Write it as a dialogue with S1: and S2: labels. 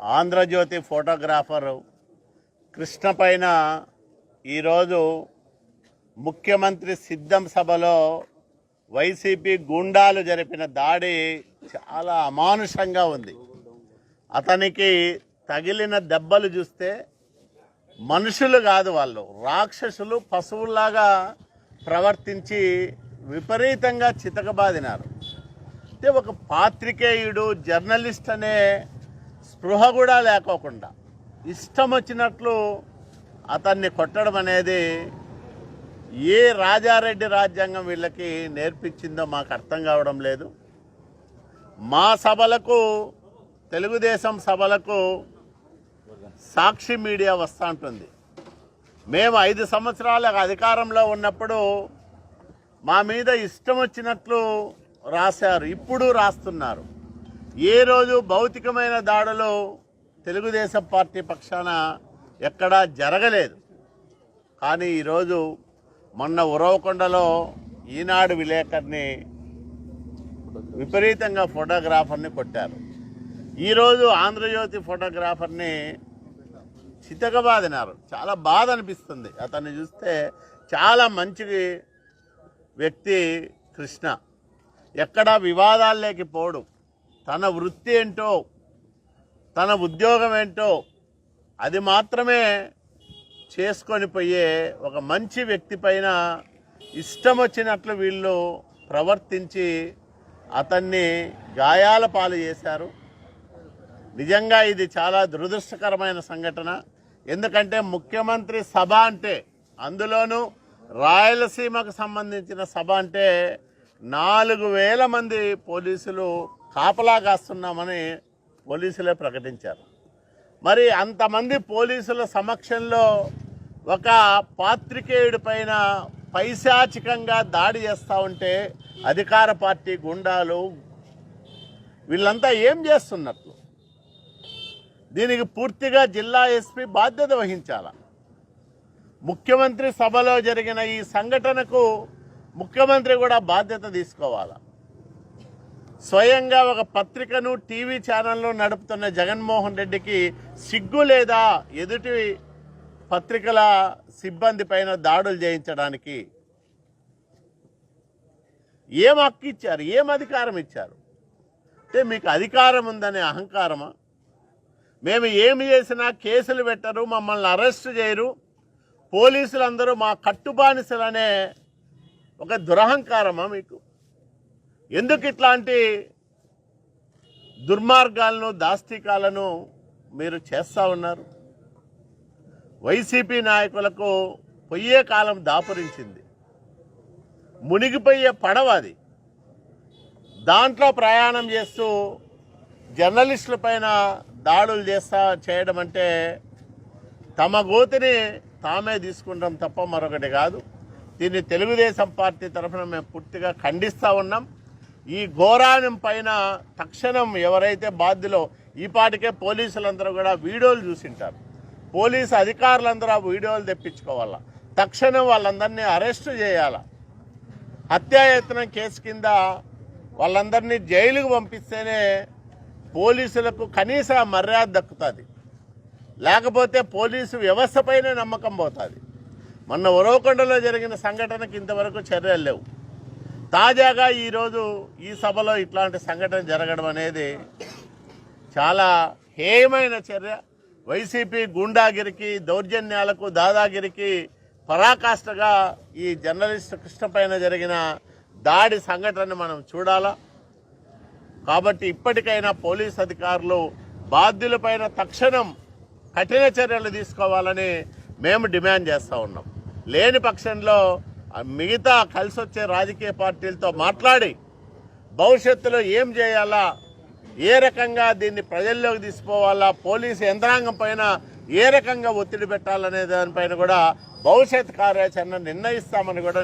S1: Andhra Jyothi photographer Krishna పైన ఈరోజు ముఖ్యమంత్రి సిద్ధం సభలో వైసీపీ గూండాలు జరిపిన దాడి చాలా అమానుషంగా ఉంది. అతనికి తగిలిన దెబ్బలు చూస్తే మనుషులు కాదు వాళ్ళు రాక్షసులు పశువుల్లాగా ప్రవర్తించి విపరీతంగా చితకబాదినారు. అంటే ఒక పాత్రికేయుడు జర్నలిస్ట్ అనే స్పృహ కూడా లేకోకుండా. ఇష్టం వచ్చినట్లు అతన్ని కొట్టడం అనేది ఏ రాజారెడ్డి రాజ్యాంగం వీళ్ళకి నేర్పించిందో మాకు అర్థం కావడం లేదు. మా సభలకు తెలుగుదేశం సభలకు సాక్షి మీడియా వస్తూ ఉంటుంది మేము ఐదు సంవత్సరాల అధికారంలో ఉన్నప్పుడు మా మీద ఇష్టం వచ్చినట్లు రాశారు. ఇప్పుడు రాస్తున్నారు. ఏ రోజు భౌతికమైన దాడులు తెలుగుదేశం పార్టీ పక్షాన ఎక్కడా జరగలేదు. కానీ ఈరోజు మొన్న ఉరవకొండలో ఈనాడు విలేకరిని విపరీతంగా ఫోటోగ్రాఫర్ని కొట్టారు. ఈరోజు ఆంధ్రజ్యోతి ఫోటోగ్రాఫర్ని చితకబాదినారు. చాలా బాధ అనిపిస్తుంది. అతన్ని చూస్తే చాలా మంచి వ్యక్తి కృష్ణ. ఎక్కడా వివాదాల్లోకి పోడు. తన వృత్తి ఏంటో తన ఉద్యోగం ఏంటో అది మాత్రమే చేసుకొని పోయే ఒక మంచి వ్యక్తి పైన ఇష్టం వచ్చినట్లు వీళ్ళు ప్రవర్తించి అతన్ని గాయాల పాలు చేశారు. నిజంగా ఇది చాలా దురదృష్టకరమైన సంఘటన. ఎందుకంటే ముఖ్యమంత్రి సభ అంటే అందులోనూ రాయలసీమకు సంబంధించిన సభ అంటే నాలుగు వేల మంది పోలీసులు కాపలా కాస్తున్నామని పోలీసులే ప్రకటించారు. మరి అంతమంది పోలీసుల సమక్షంలో ఒక పాత్రికేయుడి పైన పైశాచికంగా దాడి చేస్తూ ఉంటే అధికార పార్టీ గుండాలు వీళ్ళంతా ఏం చేస్తున్నట్లు? దీనికి పూర్తిగా జిల్లా ఎస్పీ బాధ్యత వహించాల? ముఖ్యమంత్రి సభలో జరిగిన ఈ సంఘటనకు ముఖ్యమంత్రి కూడా బాధ్యత తీసుకోవాలా? స్వయంగా ఒక పత్రికను టీవీ ఛానల్ను నడుపుతున్న జగన్మోహన్ రెడ్డికి సిగ్గు లేదా ఎదుటి పత్రికల సిబ్బంది పైన దాడులు చేయించడానికి? ఏం హక్కు ఇచ్చారు? ఏం అధికారం ఇచ్చారు? అంటే మీకు అధికారం ఉందనే అహంకారమా? మేము ఏమి చేసినా కేసులు పెట్టరు మమ్మల్ని అరెస్ట్ చేయరు. పోలీసులందరూ మా కట్టుబానిసలనే ఒక దురహంకారమా మీకు? ఎందుకు ఇట్లాంటి దుర్మార్గాలను దాస్తికాలను మీరు చేస్తూ ఉన్నారు? వైసీపీ నాయకులకు పొయ్యే కాలం దాపురించింది. మునిగిపోయే పడవ అది. దాంట్లో ప్రయాణం చేస్తూ జర్నలిస్టుల పైన దాడులు చేస్తా చేయడం అంటే తమ గోతిని తామే తీసుకుంటాం తప్ప మరొకటి కాదు. దీన్ని తెలుగుదేశం పార్టీ తరఫున మేము పూర్తిగా ఖండిస్తూ ఉన్నాం. ఈ ఘోరానం పైన తక్షణం ఎవరైతే బాధ్యులో ఈ పాటికే పోలీసులందరూ కూడా వీడియోలు చూసింటారు. పోలీసు అధికారులందరూ ఆ వీడియోలు తెప్పించుకోవాలా. తక్షణం వాళ్ళందరినీ అరెస్టు చేయాలా. హత్యాయత్నం కేసు కింద వాళ్ళందరినీ జైలుకు పంపిస్తేనే పోలీసులకు కనీస మర్యాద దక్కుతుంది. లేకపోతే పోలీసు వ్యవస్థపైనే నమ్మకం పోతుంది. మొన్న ఉరవకొండలో జరిగిన సంఘటనకి ఇంతవరకు చర్యలు లేవు. తాజాగా ఈరోజు ఈ సభలో ఇట్లాంటి సంఘటన జరగడం అనేది చాలా హేయమైన చర్య. వైసీపీ గూండాగిరికి దౌర్జన్యాలకు దాదాగిరికి పరాకాష్ఠగా ఈ జర్నలిస్ట్ కృష్ణ పైన జరిగిన దాడి సంఘటనను మనం చూడాలా? కాబట్టి ఇప్పటికైనా పోలీస్ అధికారులు బాధ్యులపైన తక్షణం కఠిన చర్యలు తీసుకోవాలని మేము డిమాండ్ చేస్తూ ఉన్నాం. లేని పక్షంలో మిగతా కలిసి వచ్చే రాజకీయ పార్టీలతో మాట్లాడి భవిష్యత్తులో ఏం చేయాలా ఏ రకంగా దీన్ని ప్రజల్లోకి తీసుకోవాలా పోలీసు యంత్రాంగం పైన ఏ రకంగా ఒత్తిడి పెట్టాలనే దానిపైన కూడా భవిష్యత్ కార్యాచరణ నిర్ణయిస్తామని కూడా